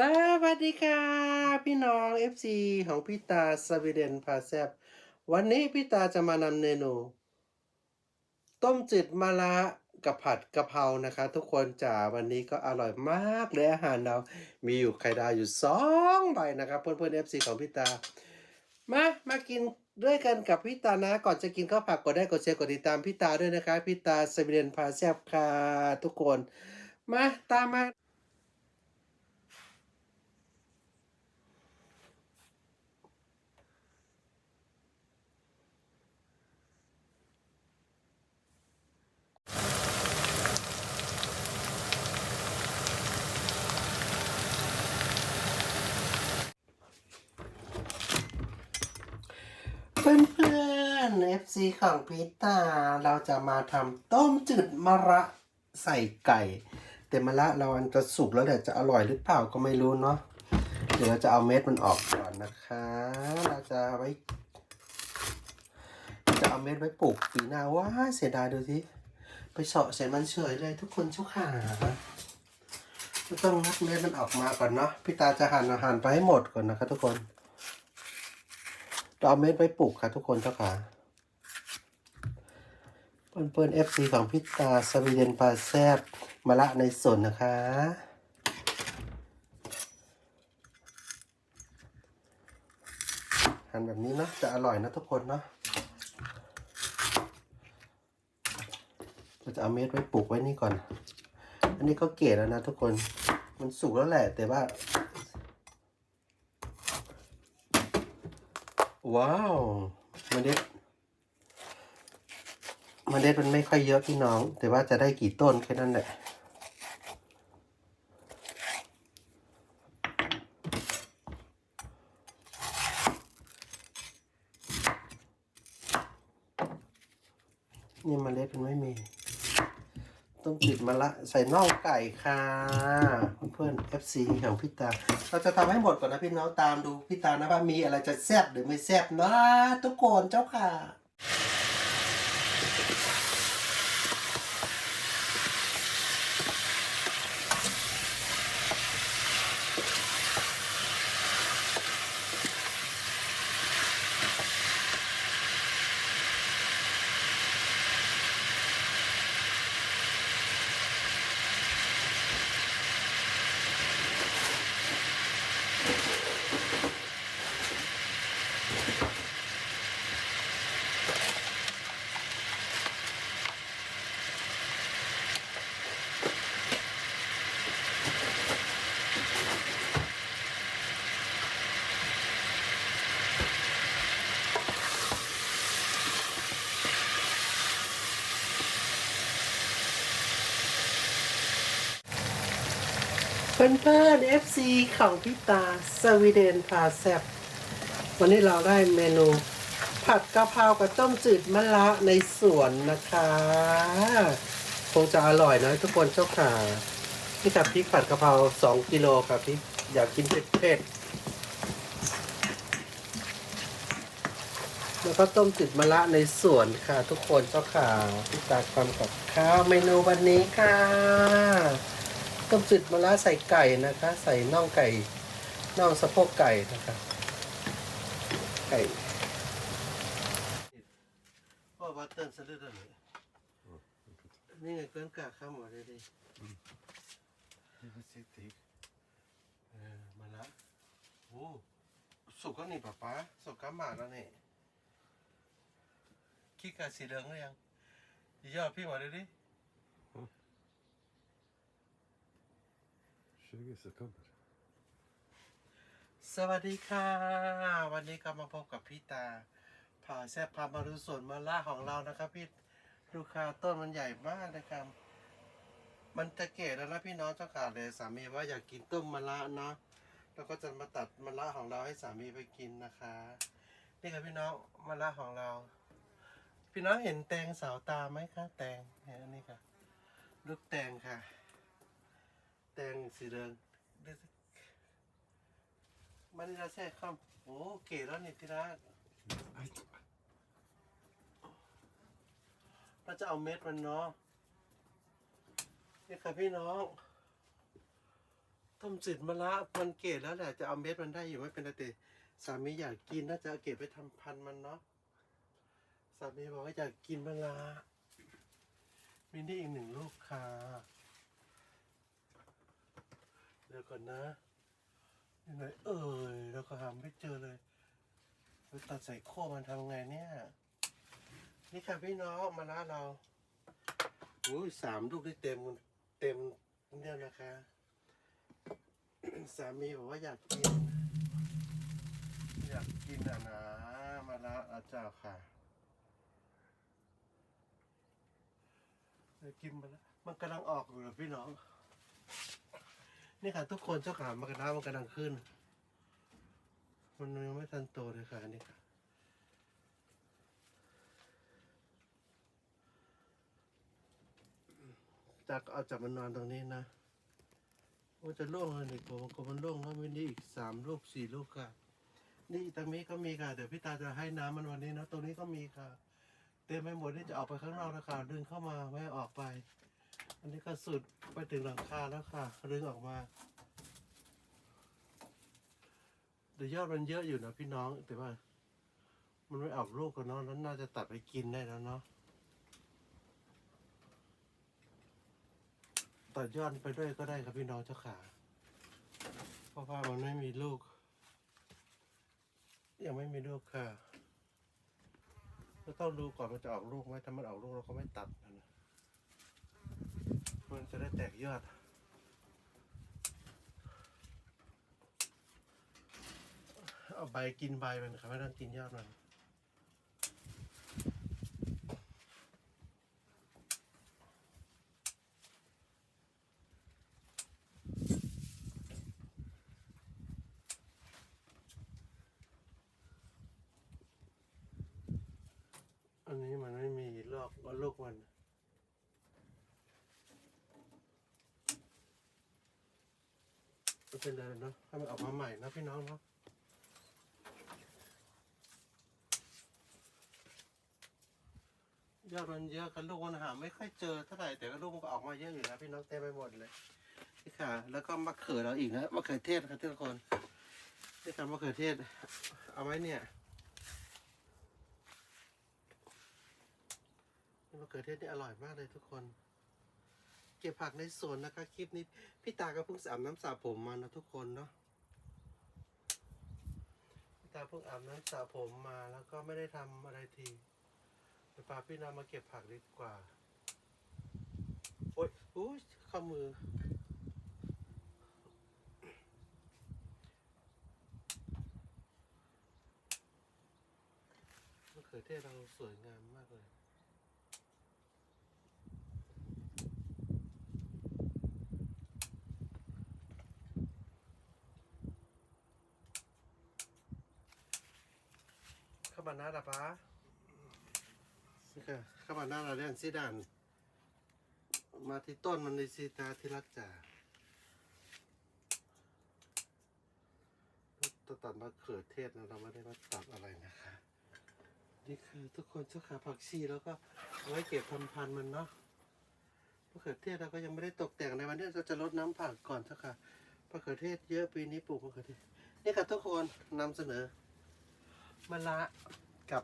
สวัสดีค่ะพี่น้อง FC ของพี่ตาสวีเดนพาแซบวันนี้พี่ตาจะมานำเมนู ต้มจืดมะระกับผัดกะเพรานะคะ ทุกคนจ๋าวันนี้ก็อร่อยมากเลยอาหารเรา มีอยู่ไข่ดาวอยู่สองใบนะครับเพื่อนเพื่อน FC ของพี่ตา มามากินด้วยกันกับพี่ตานะ ก่อนจะกินข้าวผักกดได้กดแชร์กดติดตามพี่ตาด้วยนะคะพี่ตาสวีเดนพาแซบค่ะทุกคน มาตามมา เพื่ อนๆ FC ของพิตาเราจะมาทำต้มจืดมะระใส่ไก่ แต่มะระเราอันจะสุกแล้วแหละจะอร่อยหรือเปล่าก็ไม่รู้เนาะเดี๋ยวเราจะเอาเม็ดมันออกก่อนนะคะ เราจะไว้ จะเอาเม็ดไว้ปลูกปีหน้าว้าเสียดายดูสิไปเสาะใส่มันเฉยเลยทุกคนเจ้าขาจะต้องนับเม็ดมันออกมาก่อนเนาะพี่ตาจะหั่นอาหารไปให้หมดก่อนนะคะทุกคนเราเอาเม็ดไว้ปลูกค่ะทุกคนเจ้าค่ะ เปิ้ลเปิ้ลเอฟซีของพิตาสวีเดนปลาแซบมาละในสวนนะคะ หั่นแบบนี้เนาะจะอร่อยนะทุกคนเนาะเราจะเอาเม็ดไว้ปลูกไว้นี่ก่อน อันนี้ก็เกลีแล้วนะทุกคน มันสุกแล้วแหละ แต่ว่า ว้าวเม็ด เมล็ดมันไม่ค่อยเยอะพี่น้อง แต่ว่าจะได้กี่ต้นแค่นั้นแหละนี่เมล็ดมันไม่มี ต้องปิดมาละใส่น่องไก่ค่ะเพื่อนๆ FC ของพี่ตา เราจะทำให้หมดก่อนนะพี่น้องตามดูพี่ตานะว่ามีอะไรจะแซ่บหรือไม่แซ่บนะทุกคนเจ้าค่ะ พื่อนเพื่อนๆ FC ของพี่ตาสวีเดนพาแซบวันนี้เราได้เมนู ผัดกะเพรากับต้มจืดมะระในสวนนะคะ คงจะอร่อยนะทุกคนเจ้าค่ะพี่กับพริกผัดกะเพราสองกิโลครับพี่อยากกินเผ็ดๆแล้วก็ต้มจืดมะระในสวนค่ะ ทุกคนเจ้าค่ะพี่ตาทำกับข้าวเมนูวันนี้ค่ะ ต้มจืดมะระใส่ไก่นะคะ ใส่น่องไก่น่องสะโพกไก่นะคะไก่พ่อวัตเติ้ลสะดุดเลยนี่ไงเกินกาข้ามหมดเลยดิเออมาละโอ้สุกก็นี่ป๊าป๊าสุกก็หมาแล้วนี่ขี้กาสีเหลืองหรือยังยอดพี่มาเล ยดิ20 sekunder. สวัสดีค่ะ วันนี้ก็มาพบกับพี่ตาผ่าแซ่บพามาดูสวนมะละของเรานะครับ พี่ดูค่ะต้นมันใหญ่มากนะครับ มันจะเก๋แล้วนะพี่น้องเจ้าขาเลยสามีว่าอยากกินต้มมะละเนาะแล้วก็จะมาตัดมะละของเราให้สามีไปกินนะคะนี่ค่ะพี่น้องมะละของเรา พี่น้องเห็นแตงสาวตาไหมคะแตงเนี่ยอันนี้ค่ะ ลูกแตงค่ะ แตงสีเหลืองมันจะแทรกเข้าโอ้เก๋แล้วนี่ที่รักเราจะเอาเม็ดมันเนาะนี่ค่ะพี่น้องต้มจืดมะระมันเกตแล้วแหละจะเอาเม็ดมันได้อยู่ไม่เป็นไรแต่สามีอยากกินน่าจะเอาเก็บไปทำพันมันเนาะสามีบอกว่าอยากกินมะระมีนี่อีกหนึ่งลูกค่ะ เดี๋ยวก่อนนะยังไงเอ่ยเราก็หาไม่เจอเลยไปตัดใส่โค้มันทำไงเนี่ย นี่ค่ะพี่น้องมะระเราโอ้ยสามลูกได้เต็มเต็มเนี่ยนะคะ สามีบอกว่าอยากกิน อยากกินอะนะมาละอาเจ้าค่ะกินมาละมันกำลังออกอยู่เหรอพี่น้อง นี่ค่ะทุกคนเจ้าขามันกระทะมันกำลังขึ้น มันยังไม่ทันโตเลยค่ะนี่ค่ะจากเอาจับมันนอนตรงนี้นะว่าจะล่วงเลยนี่กลัวมันกลัวมันล่วงแล้วมีนี่อีกสามลูกสี่ลูกค่ะ นี่ตรงนี้ก็มีค่ะ เดี๋ยวพี่ตาจะให้น้ำมันวันนี้นะตรงนี้ก็มีค่ะ เต็มไปหมดนี่จะออกไปข้างนอกแล้วค่ะดึงเข้ามาไม่ออกไป อันนี้ก็สุดไปถึงหลังคาแล้วค่ะดึงออกมาเดี๋ยวยอดมันเยอะอยู่นะพี่น้องแต่ว่า มันไม่ออกลูกกันเนาะแล้วน่าจะตัดไปกินได้แล้วเนาะตัดยอดไปด้วยก็ได้ครับพี่น้องเจ้าขาเพราะว่ามันไม่มีลูก ยังไม่มีลูกค่ะก็ต้องดูก่อนมันจะออกลูกไหมถ้ามันออกลูกเราก็ไม่ตัดนะ มันจะได้แตกยอด เอาใบกินใบมันครับไม่ต้องกินยอดมัน อันนี้มันไม่มีลอกลูกมัน เป็นไรนะให้มันออกมาใหม่นะพี่น้องเนาะยอดมันเยอะกันลูกมันหาไม่ค่อยเจอเท่าไหร่แต่ก็ลูกมันก็ออกมาเยอะอยู่นะพี่น้องเต็มไปหมดเลยนี่ค่ะ แล้วก็มะเขือเราอีกนะมะเขือเทศครับทุกคนนี่ค่ะมะเขือเทศ เอาไว้เนี่ยมะเขือเทศนี่อร่อยมากเลยทุกคน เก็บผักในสวนนะคะ คลิปนี้ พี่ตาก็เพิ่งอาบน้ำสระผมมานะทุกคนเนาะพี่ตาเพิ่งอาบน้ำสระผมมาแล้วก็ไม่ได้ทำอะไรทีเดี๋ยวพาพี่นามาเก็บผักดีกว่าโอ๊ยอุ้ข้ามือ มะเขือเทศเราสวยงามมากเลย เข้ามาหน้าละปะนี่ค่ะเข้ามาหน้าเราเรียนซีดันมาที่ต้นมันในซีตาที่รักจ๋าตัดตัดมะเขือเทศนะเราไม่ได้มาตัดอะไรนะคะ นี่คือทุกคนเจ้าขาผักชีแล้วก็เอาไว้เก็บทำพันธุ์มันเนาะมะเขือเทศเราก็ยังไม่ได้ตกแต่งในวันนี้เราจะลดน้ำผักก่อนเจ้าค่ะมะเขือเทศเยอะปีนี้ปลูกมะเขือเทศนี่ค่ะทุกคนนำเสนอ มะละกับ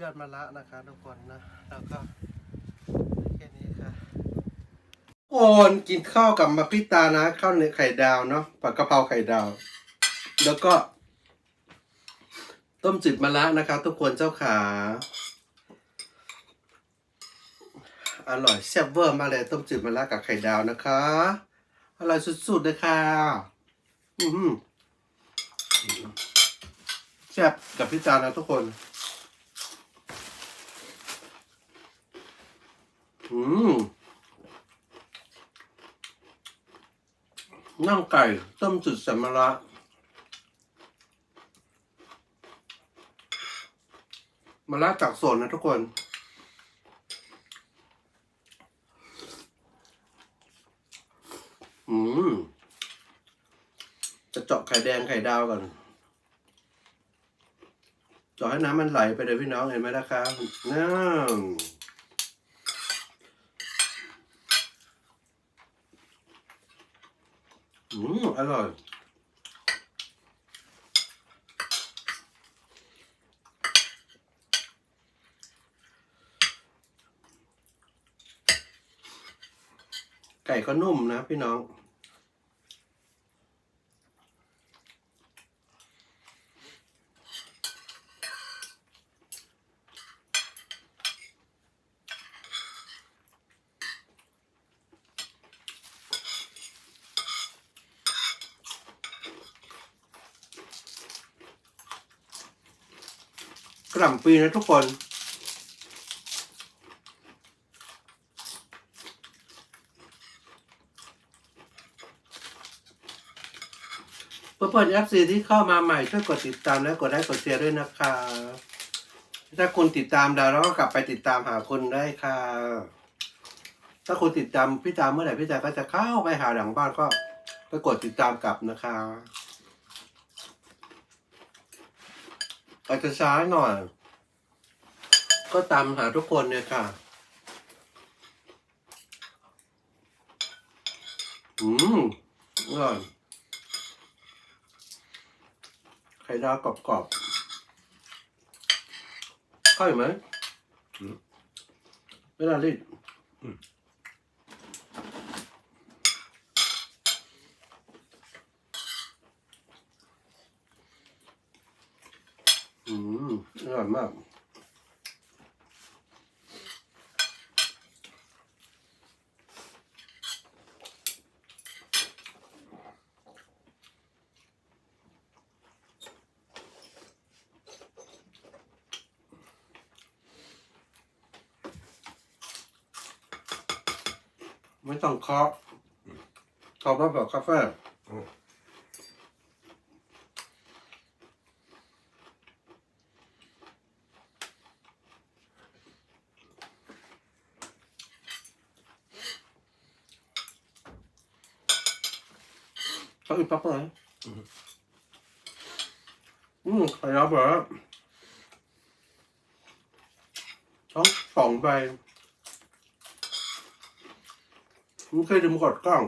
ยอดมะละนะคะทุกคนนะ แล้วก็แค่นี้ค่ะทุกคนกินข้าวกับมะพิตานะข้าวเนื้อไข่ดาวเนาะผัดกะเพราไข่ดาว แล้วก็ ต้มจืดมะละนะคะ ทุกคนเจ้าขา อร่อยแซ่บเวอร์มากเลยต้มจืดมะละกับไข่ดาวนะคะ อร่อยสุดๆเลยค่ะ อือ แซ่บกับพี่จานนะทุกคนอืมน่องไก่ ต้มจุดสมระมะระจากสวนนะทุกคน อืม จะเจาะไข่แดงไข่ดาวก่อน จาะให้น้ำมันไหลไปเลยพี่น้องเห็นไหมนะครับนั่นอืมอร่อยไก่ก็นุ่มนะพี่น้อง กล่ำปีนะทุกคน เพื่อนๆ FC ที่เข้ามาใหม่ช่วยกดติดตามและกดไลค์กดแชร์ด้วยนะคะ ถ้าคุณติดตามดาวเราก็กลับไปติดตามหาคุณได้ค่ะ ถ้าคุณติดตามพี่ตามเมื่อไหร่พี่ตาก็จะเข้าไปหาหลังบ้านก็ไปกดติดตามกลับนะคะ อาจจะช้าหน่อย ก็ตามหาทุกคนเนี่ยค่ะ อืมอร่อยไข่ดาวกรอบๆเข้าอยู่ไหมไม่ได้รีด อืม อืม อร่อยมากไม่ต้องเคาะเคาะมาแบบกาแฟ อืม เขาอีกปั๊บเลยอืมไข่ดาวแบบท้องสองใบไม่เคยดูมากดกล้อง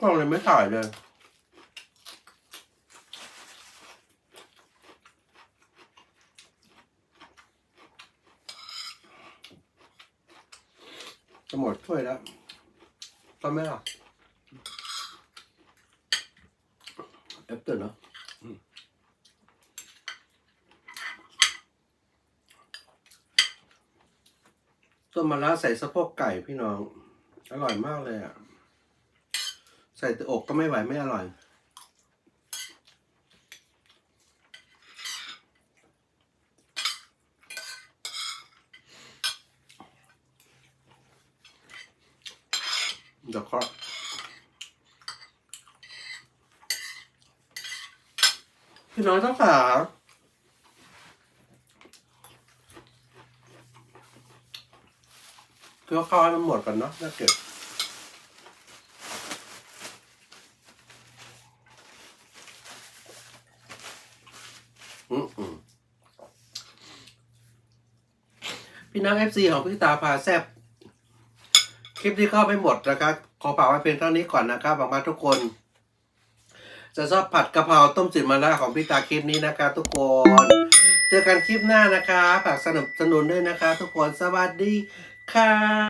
กล้องเลยไม่ถ่ายเลยจะหมดถ้วยแล้ว ทำไหมล่ะแอปเปิลเนาะต้มมะระใส่สะโพกไก่พี่น้อง อร่อยมากเลยอะ ใส่แต่อกก็ไม่ไหวไม่อร่อย เดี๋ยวเคาะพี่น้องเจ้าขาเกี่ยวข้าวให้มันหมดก่อนเนาะน่าเก็บอืมอืมพี่น้องเอฟซีของพี่ตาพาแซบคลิปที่เข้าไปหมดนะครับ ขอฝากไว้เพียงเท่านี้ก่อนนะครับหวังว่าทุกคนจะชอบผัดกะเพราต้มจืดมะระของพี่ตาคลิปนี้นะครับทุกคน เจอกันคลิปหน้านะคะฝากสนับสนุนด้วยนะคะ ทุกคนสวัสดีค่ะ